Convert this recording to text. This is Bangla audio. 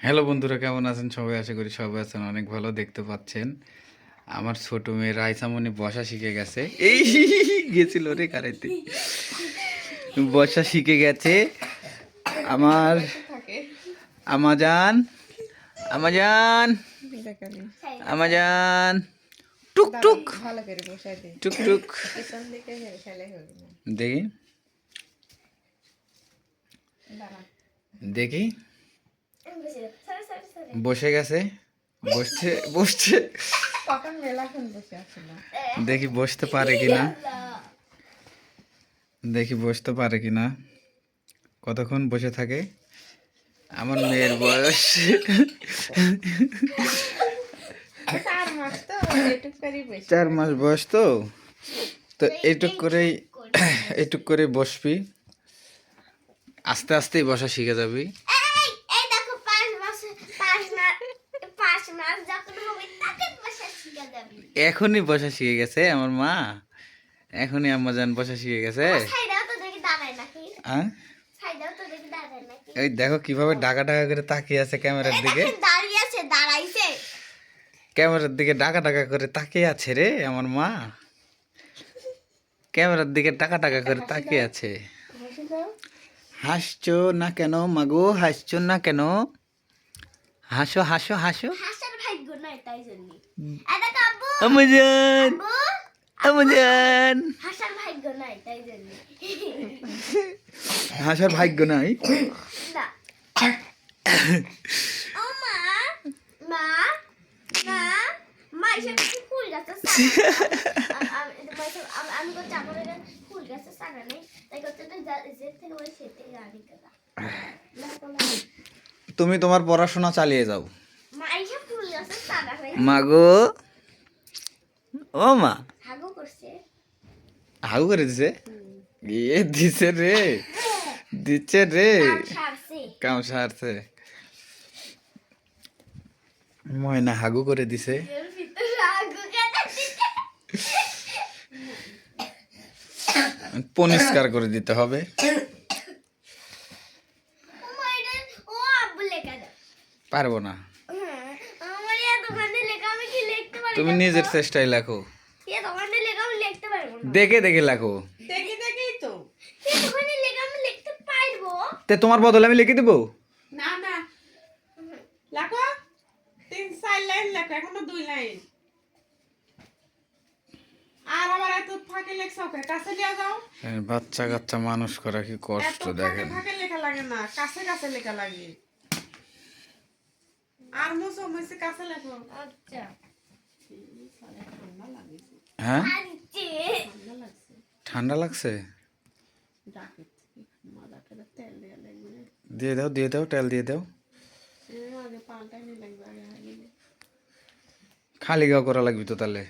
হ্যালো বন্ধুরা কেমন আছেন? সবাই আশা করি সবাই আছেন অনেক ভালো দেখতে পাচ্ছেন। আমার ছোট মেয়ে রাইসামনি বসা শিখে গেছে। এই গেছিল রে কারাইতে। বসা শিখে গেছে। আমার আমাজান আমাজান আমাজান টুক টুক। টুক টুক। দেখি। দেখি। বসে গেছে। বসছে বসছে। দেখি বসতে পারে কিনা। দেখি বসতে পারে কিনা। কতক্ষণ বসে থাকে? আমার মেয়ের বয়স। চার মাস এটুক বয়স তো। তো এইটুক করেই এইটুক করে বসবি। আস্তে আস্তেই বসা শিখে যাবি এই এই দেখো পাঁচ মাস পাঁচ মাস পাঁচ মাস যখন হবে তাকে বসে শিখে যাবি এখনই বসা শিখে গেছে আমার মা। এখনই আমাজান বসা শিখে গেছে। এই দেখো কীভাবে ডাকা ডাকা করে তাকিয়ে আছে ক্যামেরার দিকে। ক্যামেরার দিকে ডাকা ডাকা করে তাকিয়ে আছে রে আমার মা। ক্যামেরার দিকে টাকা টাকা করে তাকিয়ে আছে। হাসছো না কেন মাগো? হাসছো না কেন? হাসো হাসো। হাসো হাসার ভাগ্য তাই জন্য এটা কাব্বু আমাজান আব্বু আমাজান হাসার ভাগ্য নয় তাই জন্য। হাসার ভাগ্য নাই। না। মা মা মা মা এসব ফুল গাছের আমি আমি করছি আমার ফুল গাছের সাগা নেই। তাই করতে থেকে ওই সে থেকে তুমি তোমার পড়াশোনা চালিয়ে যাও মা এসব ফুল গাছের সাগা নেই মাগো ও মা। হাগু করে দিছে? এ দিছে রে। দিচ্ছে রে। কাম সারছে। ময়না হাগু করে দিছে। পরিষ্কার করে দিতে হবে। পারব না হ্যাঁ, আমার ইয়া দোকানে লেখা আমি কি লিখতে পারি তুমি নিজের চেষ্টায় লেখো। দেখে দেখে লেখো। দেখি দেখি তো। দোকানে লেখা আমি লিখতে পারব। তে তোমার বদলে আমি লিখে দেবো? না না। লেখো। তিন চার লাইন লেখো এখনও দুই লাইন। আর আবার এত ফাঁকে লেখছো কে? কাছে নিয়ে যাও। বাচ্চা কাচ্চা মানুষ করা কি কষ্ট দেখেন। ফাঁকে লেখা লাগে না কাছে কাছে লেখা লাগে। আর মুসো মুসে কাছে লেখো আচ্ছা। হ্যাঁ? ঠান্ডা লাগছে। দিয়ে দাও দিয়ে দাও তেল দিয়ে দাও। খালি গাও করা লাগবে তো তাহলে।